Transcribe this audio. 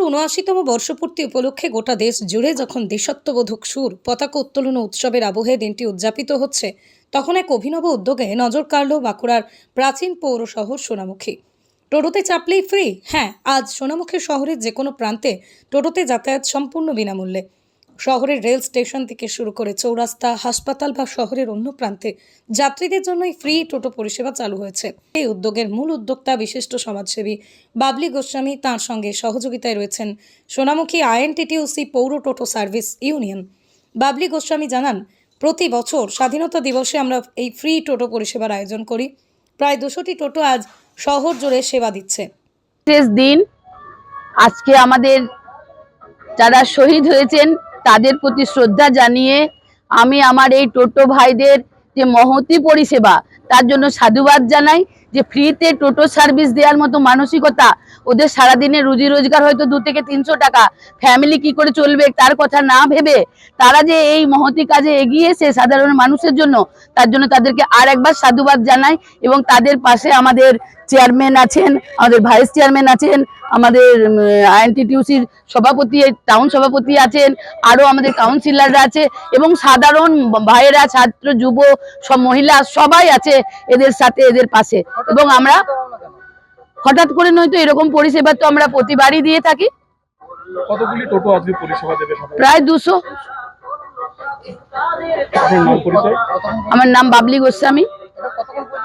উনআশিতম বর্ষপূর্তি উপলক্ষে গোটা দেশ জুড়ে যখন দেশাত্মবোধক সুর পতাকা উত্তোলন উৎসবের আবহে দিনটি উদযাপিত হচ্ছে, তখন এক অভিনব উদ্যোগে নজর কাড়ল বাঁকুড়ার প্রাচীন পৌর শহর সোনামুখী। টোটোতে চাপলেই ফ্রি? হ্যাঁ আজ সোনামুখী শহরের যে কোনো প্রান্তে টোটোতে যাতায়াত সম্পূর্ণ বিনামূল্যে। শহরের রেল স্টেশন থেকে শুরু করে চৌরাস্তা, হাসপাতাল বা শহরের অন্য প্রান্তে যাত্রীদের জন্যই ফ্রি টোটো পরিষেবা চালু হয়েছে। এই উদ্যোগের মূল উদ্যোক্তা বিশিষ্ট সমাজসেবী বাবলি গোস্বামী তাঁর সঙ্গে সহযোগিতায় রয়েছেন সোনামুখী আইএনটিটিউসি পৌর টোটো সার্ভিস ইউনিয়ন। বাবলি গোস্বামী জানান, প্রতি বছর স্বাধীনতা দিবসে আমরা এই ফ্রি টোটো পরিষেবার আয়োজন করি। প্রায় দুশোটি টোটো আজ শহর জুড়ে সেবা দিচ্ছে। শেষ দিন। আজকে আমাদের যারা শহীদ হয়েছেন তাদের প্রতি শ্রদ্ধা জানিয়ে আমি আমার এই টোটো ভাইদের যে মহতি পরিষেবা, তার জন্য সাধুবাদ জানাই যে ফ্রিতে টোটো সার্ভিস দেওয়ার মতো মানসিকতা ওদের সারাদিনে রুজি রোজগার হয়তো দু থেকে তিনশো টাকা। ফ্যামিলি কি করে চলবে তার কথা না ভেবে তারা যে এই মহতি কাজে এগিয়েছে সাধারণ মানুষের জন্য, তার জন্য তাদেরকে আর একবার সাধুবাদ জানাই এবং তাদের পাশে আমাদের চেয়ারম্যান আছেন, আমাদের ভাইস চেয়ারম্যান আছেন আমাদের আইএনটিটিউসির সভাপতি টাউন সভাপতি আছেন আরও আমাদের কাউন্সিলররা আছে এবং সাধারণ ভাইয়েরা ছাত্র যুব সব মহিলা সবাই আছে এদের সাথে এদের পাশে। এবং আমরা হঠাৎ করে নয়তো এরকম পরিষেবা তো আমরা প্রতিবারই দিয়ে থাকি। কতগুলি টোটো আজকে পরিষেবা দেবে প্রায় দুশো। আমার নাম বাবলি গোস্বামী।